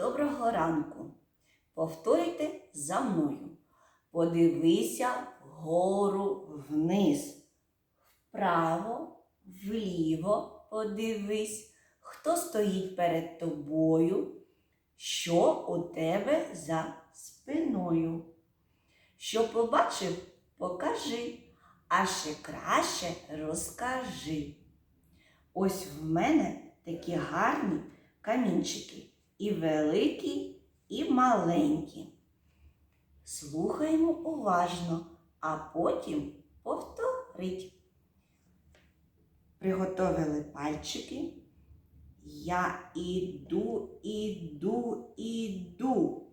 Доброго ранку. Повторюйте за мною. Подивися вгору вниз. Вправо, вліво подивись, хто стоїть перед тобою, що у тебе за спиною. Що побачив, покажи, а ще краще розкажи. Ось в мене такі гарні камінчики і великі, і маленькі. Слухаємо уважно, а потім повторить. Приготовили пальчики. Я іду, іду, іду,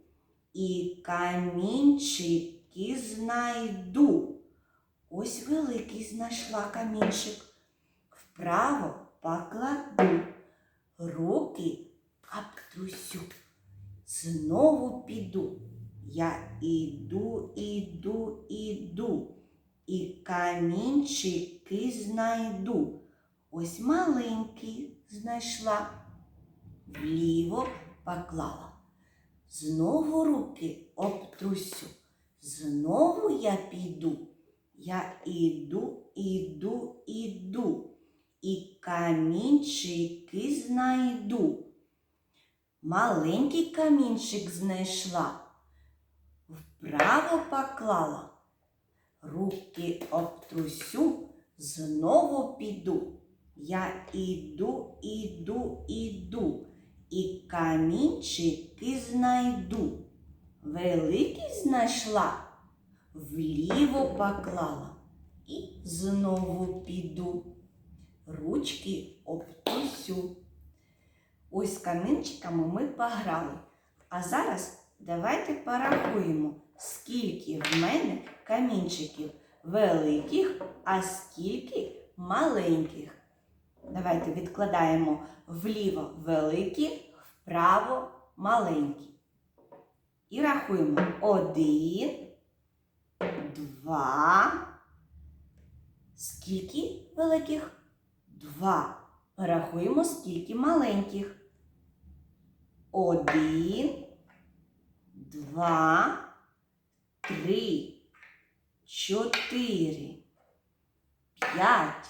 і камінчики знайду. Ось великий знайшла камінчик. Вправо покладу, руки обтрусю. Знову піду. Я іду, іду, іду, і камінчики знайду. Ось маленький знайшла, вліво поклала. Знову руки обтрусю. Знову я піду. Я іду, іду, іду, і камінчики знайду. Маленький камінчик знайшла, вправо поклала, руки обтрусю, знову піду. Я іду, іду, іду, і камінчики знайду. Великий знайшла, вліво поклала і знову піду. Ручки обтрусю. Ось камінчиками ми пограли. А зараз давайте порахуємо, скільки в мене камінчиків великих, а скільки маленьких. Давайте відкладаємо вліво великі, вправо маленькі. І рахуємо один, два. Скільки великих? Два. Порахуємо, скільки маленьких. Один, два, три, чотири, п'ять,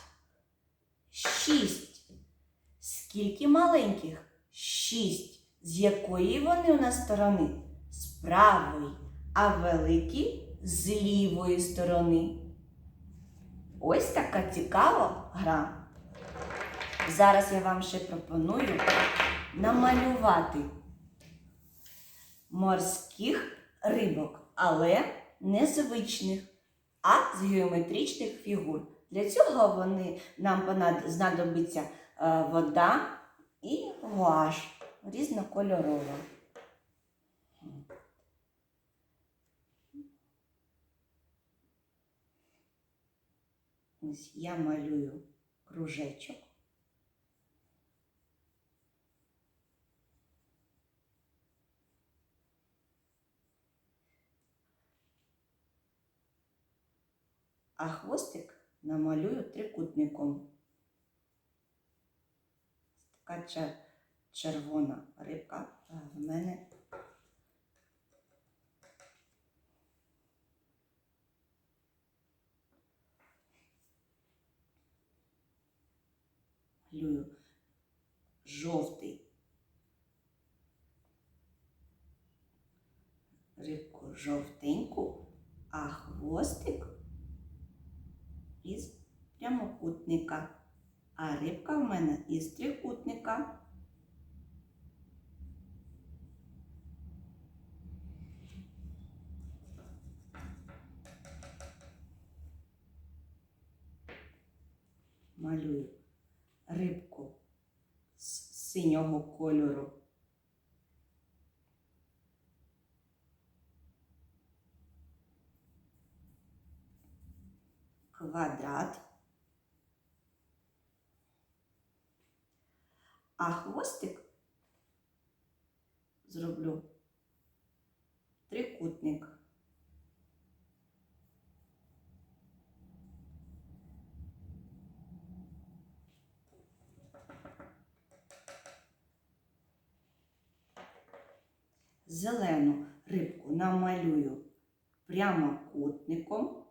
шість. Скільки маленьких? Шість. З якої вони у нас сторони? З правої, а великі з лівої сторони. Ось така цікава гра. Зараз я вам ще пропоную намалювати морських рибок, але не звичних, а з геометричних фігур. Для цього вони, нам знадобиться е, вода і гуаш різнокольорова. Ось я малюю кружечок. А хвостик намалюю трикутником. Така червона рибка в мене. Малюю жовтий рибку жовтеньку, а хвостик із прямокутника, а рибка в мене із трикутника. Малюю рибку з синього кольору. Квадрат, а хвостик зроблю трикутник. зелену рибку намалюю прямокутником.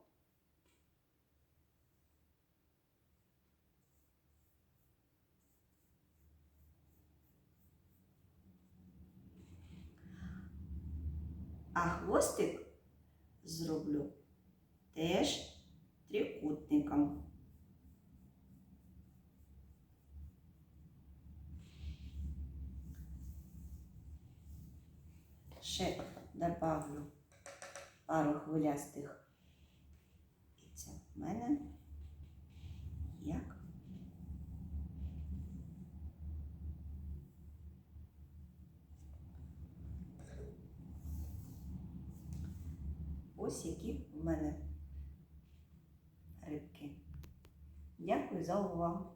А хвостик зроблю теж трикутником. Ще добавлю пару хвилястих. І це в мене як ось які в мене рибки. Дякую за увагу.